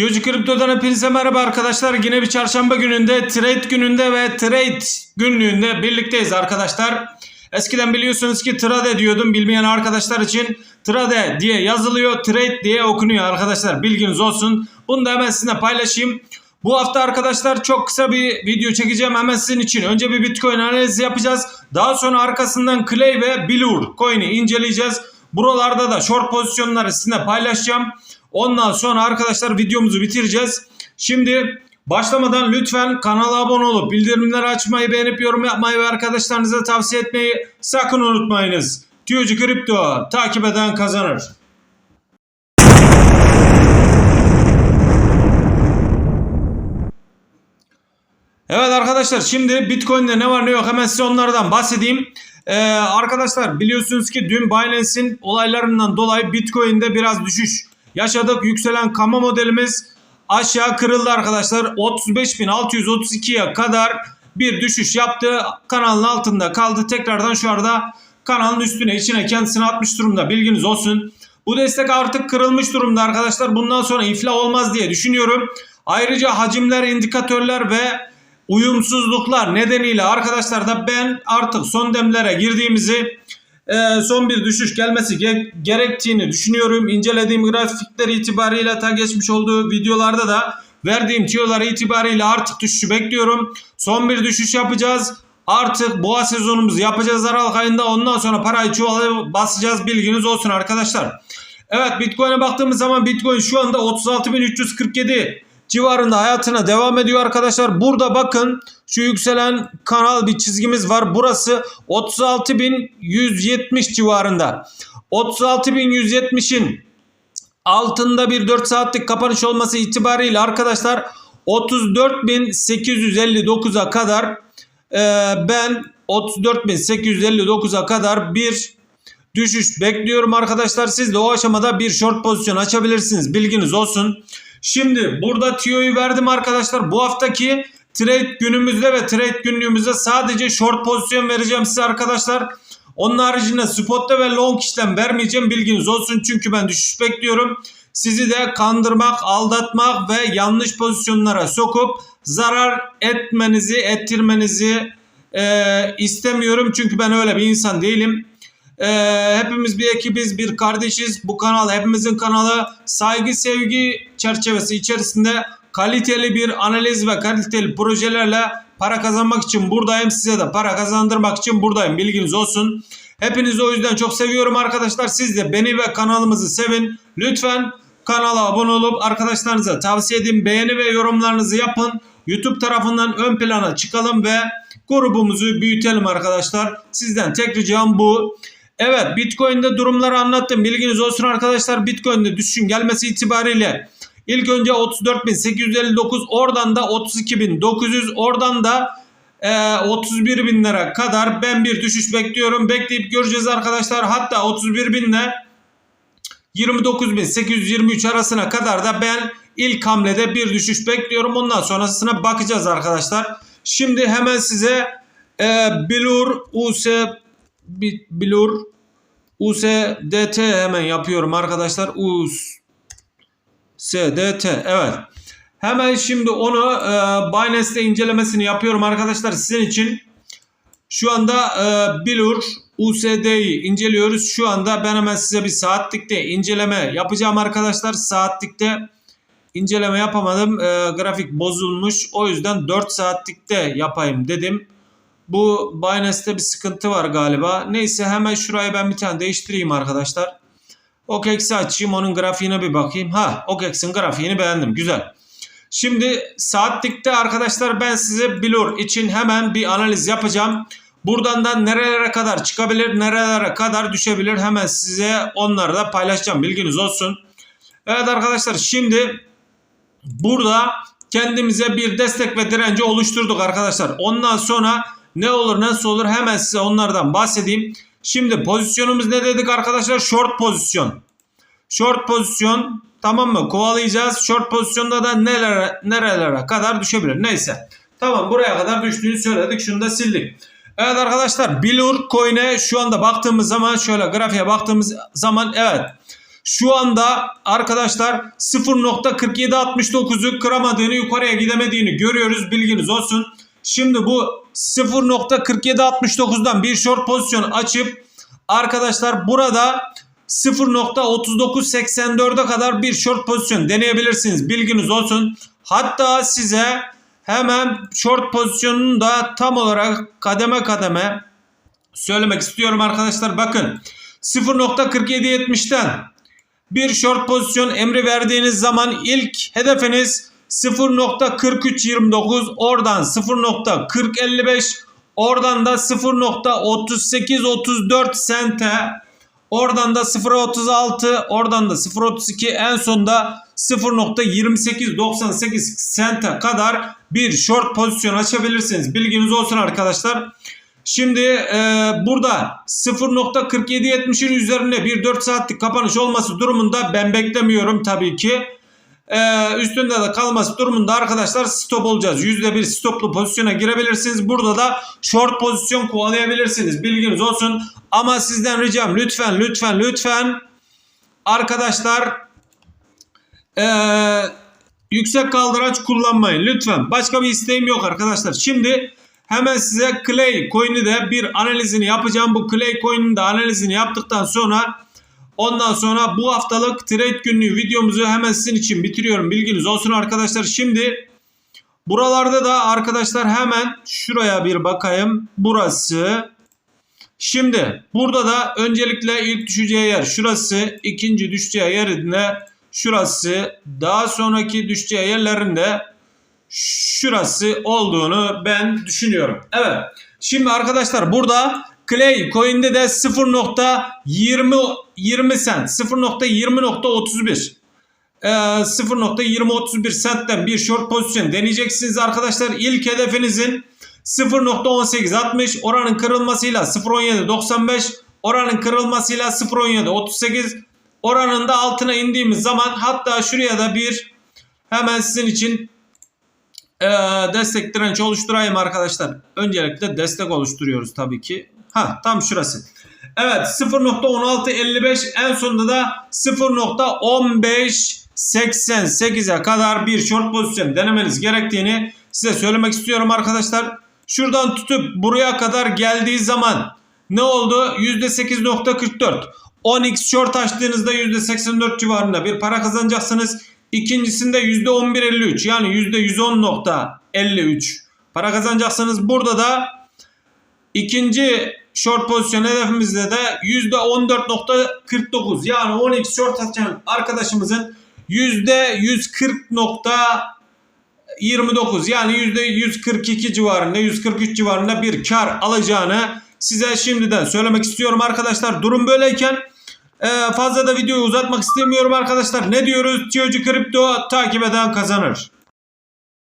Tiyocuk Kripto'dan hepinize merhaba arkadaşlar. Yine bir çarşamba gününde, trade gününde ve trade günlüğünde birlikteyiz arkadaşlar. Eskiden biliyorsunuz ki trade diyordum. Bilmeyen arkadaşlar için trade diye yazılıyor, trade diye okunuyor arkadaşlar. Bilginiz olsun. Bunu da hemen sizinle paylaşayım. Bu hafta arkadaşlar çok kısa bir video çekeceğim hemen sizin için. Önce bir Bitcoin analizi yapacağız. Daha sonra arkasından Clay ve Blur coin'i inceleyeceğiz. Buralarda da short pozisyonları sizinle paylaşacağım. Ondan sonra arkadaşlar videomuzu bitireceğiz. Şimdi başlamadan lütfen kanala abone olup bildirimleri açmayı, beğenip yorum yapmayı ve arkadaşlarınıza tavsiye etmeyi sakın unutmayınız. Tüyocu Kripto takip eden kazanır. Evet arkadaşlar şimdi Bitcoin'de ne var ne yok hemen size onlardan bahsedeyim. Ee, arkadaşlar biliyorsunuz ki dün Binance'in olaylarından dolayı Bitcoin'de biraz düşüş yaşadık. Yükselen kama modelimiz aşağı kırıldı arkadaşlar. 35.632'ye kadar bir düşüş yaptı. Kanalın altında kaldı. Tekrardan şu anda kanalın üstüne içine kendisini atmış durumda. Bilginiz olsun. Bu destek artık kırılmış durumda arkadaşlar. Bundan sonra iflah olmaz diye düşünüyorum. Ayrıca hacimler, indikatörler ve uyumsuzluklar nedeniyle arkadaşlar da ben artık son demlere girdiğimizi e, son bir düşüş gelmesi ge- gerektiğini düşünüyorum. İncelediğim grafikler itibariyle ta geçmiş olduğu videolarda da verdiğim tüyolar itibariyle artık düşüşü bekliyorum. Son bir düşüş yapacağız. Artık boğa sezonumuzu yapacağız Aralık ayında. Ondan sonra parayı çuvala basacağız. Bilginiz olsun arkadaşlar. Evet Bitcoin'e baktığımız zaman Bitcoin şu anda 36.347 civarında hayatına devam ediyor arkadaşlar. Burada bakın şu yükselen kanal bir çizgimiz var. Burası 36.170 civarında. 36.170'in altında bir 4 saatlik kapanış olması itibariyle arkadaşlar 34.859'a kadar e, ben 34.859'a kadar bir düşüş bekliyorum arkadaşlar. Siz de o aşamada bir short pozisyon açabilirsiniz. Bilginiz olsun. Şimdi burada tiyoyu verdim arkadaşlar. Bu haftaki trade günümüzde ve trade günlüğümüzde sadece short pozisyon vereceğim size arkadaşlar. Onun haricinde spotta ve long işlem vermeyeceğim bilginiz olsun. Çünkü ben düşüş bekliyorum. Sizi de kandırmak, aldatmak ve yanlış pozisyonlara sokup zarar etmenizi, ettirmenizi e, istemiyorum. Çünkü ben öyle bir insan değilim. Ee, hepimiz bir ekibiz, bir kardeşiz. Bu kanal hepimizin kanalı. Saygı, sevgi çerçevesi içerisinde kaliteli bir analiz ve kaliteli projelerle para kazanmak için buradayım. Size de para kazandırmak için buradayım. Bilginiz olsun. Hepinizi o yüzden çok seviyorum arkadaşlar. Siz de beni ve kanalımızı sevin. Lütfen kanala abone olup arkadaşlarınıza tavsiye edin. Beğeni ve yorumlarınızı yapın. YouTube tarafından ön plana çıkalım ve grubumuzu büyütelim arkadaşlar. Sizden tek ricam bu. Evet Bitcoin'de durumları anlattım. Bilginiz olsun arkadaşlar. Bitcoin'de düşüşün gelmesi itibariyle ilk önce 34.859 oradan da 32.900 oradan da e, 31.000'lere kadar ben bir düşüş bekliyorum. Bekleyip göreceğiz arkadaşlar. Hatta 31.000 ile 29.823 arasına kadar da ben ilk hamlede bir düşüş bekliyorum. Ondan sonrasına bakacağız arkadaşlar. Şimdi hemen size e, Blur US Blur USDT hemen yapıyorum arkadaşlar. USDT evet. Hemen şimdi onu e, Binance'de incelemesini yapıyorum arkadaşlar sizin için. Şu anda e, Blur USD'yi inceliyoruz. Şu anda ben hemen size bir saatlikte inceleme yapacağım arkadaşlar. Saatlikte inceleme yapamadım. E, grafik bozulmuş. O yüzden 4 saatlikte yapayım dedim. Bu Binance'te bir sıkıntı var galiba. Neyse hemen şurayı ben bir tane değiştireyim arkadaşlar. OKEX'i açayım onun grafiğine bir bakayım. Ha OKEX'in grafiğini beğendim. Güzel. Şimdi saatlikte arkadaşlar ben size Blur için hemen bir analiz yapacağım. Buradan da nerelere kadar çıkabilir, nerelere kadar düşebilir hemen size onları da paylaşacağım. Bilginiz olsun. Evet arkadaşlar şimdi burada kendimize bir destek ve direnci oluşturduk arkadaşlar. Ondan sonra ne olur nasıl olur hemen size onlardan bahsedeyim. Şimdi pozisyonumuz ne dedik arkadaşlar? Short pozisyon. Short pozisyon tamam mı? Kovalayacağız. Short pozisyonda da nelere, nerelere kadar düşebilir. Neyse. Tamam buraya kadar düştüğünü söyledik. Şunu da sildik. Evet arkadaşlar Blur coin'e şu anda baktığımız zaman şöyle grafiğe baktığımız zaman evet Şu anda arkadaşlar 0.4769'u kıramadığını yukarıya gidemediğini görüyoruz bilginiz olsun. Şimdi bu 0.4769'dan bir short pozisyon açıp arkadaşlar burada 0.3984'e kadar bir short pozisyon deneyebilirsiniz. Bilginiz olsun. Hatta size hemen short pozisyonunu da tam olarak kademe kademe söylemek istiyorum arkadaşlar. Bakın 0.4770'ten bir short pozisyon emri verdiğiniz zaman ilk hedefiniz 0.4329 oradan 0.4055 oradan da 0.3834 sente oradan da 0.36 oradan da 0.32 en sonda 0.2898 sente kadar bir short pozisyon açabilirsiniz. Bilginiz olsun arkadaşlar. Şimdi e, burada 0.4770'in üzerinde bir 4 saatlik kapanış olması durumunda ben beklemiyorum tabii ki. E, üstünde de kalması durumunda arkadaşlar stop olacağız. %1 stoplu pozisyona girebilirsiniz. Burada da short pozisyon kovalayabilirsiniz. Bilginiz olsun. Ama sizden ricam lütfen lütfen lütfen arkadaşlar e, yüksek kaldıraç kullanmayın. Lütfen. Başka bir isteğim yok arkadaşlar. Şimdi Hemen size Clay coin'i de bir analizini yapacağım. Bu Clay coin'in de analizini yaptıktan sonra ondan sonra bu haftalık trade günlüğü videomuzu hemen sizin için bitiriyorum. Bilginiz olsun arkadaşlar. Şimdi buralarda da arkadaşlar hemen şuraya bir bakayım. Burası. Şimdi burada da öncelikle ilk düşeceği yer şurası. ikinci düşeceği yerinde şurası. Daha sonraki düşeceği yerlerinde şurası olduğunu ben düşünüyorum. Evet. Şimdi arkadaşlar burada Clay coin'de de 0.20 20 sent 0.20.31 ee, 0.2031 centten bir short pozisyon deneyeceksiniz arkadaşlar. İlk hedefinizin 0.1860 oranın kırılmasıyla 0.1795 oranın kırılmasıyla 0.1738 oranın da altına indiğimiz zaman hatta şuraya da bir hemen sizin için ee, destek direnç oluşturayım arkadaşlar. Öncelikle destek oluşturuyoruz tabii ki. Ha tam şurası. Evet 0.1655 en sonunda da 0.1588'e kadar bir short pozisyon denemeniz gerektiğini size söylemek istiyorum arkadaşlar. Şuradan tutup buraya kadar geldiği zaman ne oldu? %8.44. 10x short açtığınızda %84 civarında bir para kazanacaksınız. İkincisinde %11.53 yani %110.53 para kazanacaksınız. Burada da ikinci short pozisyon hedefimizde de %14.49 yani 12 short açan arkadaşımızın %140.29 yani %142 civarında 143 civarında bir kar alacağını size şimdiden söylemek istiyorum arkadaşlar. Durum böyleyken ee, fazla da videoyu uzatmak istemiyorum arkadaşlar. Ne diyoruz? Tiyocu Kripto takip eden kazanır.